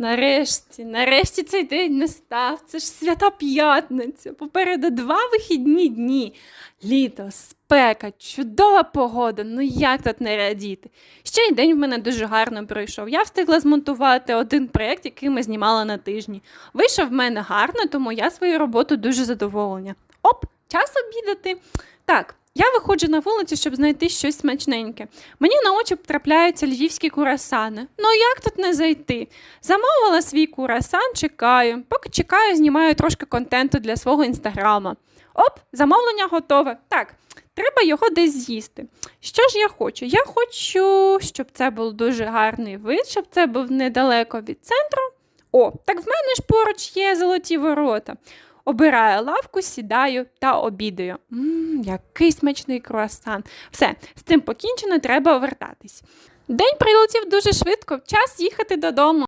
Нарешті, нарешті цей день настав. Це ж свята п'ятниця. Попереду два вихідні дні. Літо, спека, чудова погода. Ну як тут не радіти? Ще й день в мене дуже гарно пройшов. Я встигла змонтувати один проєкт, який ми знімали на тижні. Вийшов в мене гарно, тому я свою роботу дуже задоволена. Оп, час обідати. Так, я виходжу на вулицю, щоб знайти щось смачненьке. Мені на очі трапляються львівські курасани. Ну як тут не зайти? Замовила свій курасан, чекаю. Поки чекаю, знімаю трошки контенту для свого інстаграма. Оп, замовлення готове. Так, треба його десь з'їсти. Що ж я хочу? Я хочу, щоб це був дуже гарний вид, щоб це був недалеко від центру. О, так в мене ж поруч є золоті ворота. Обираю лавку, сідаю та обідаю. Мм, який смачний круасан. Все, з цим покінчено, треба вертатись. День прилетів дуже швидко, час їхати додому.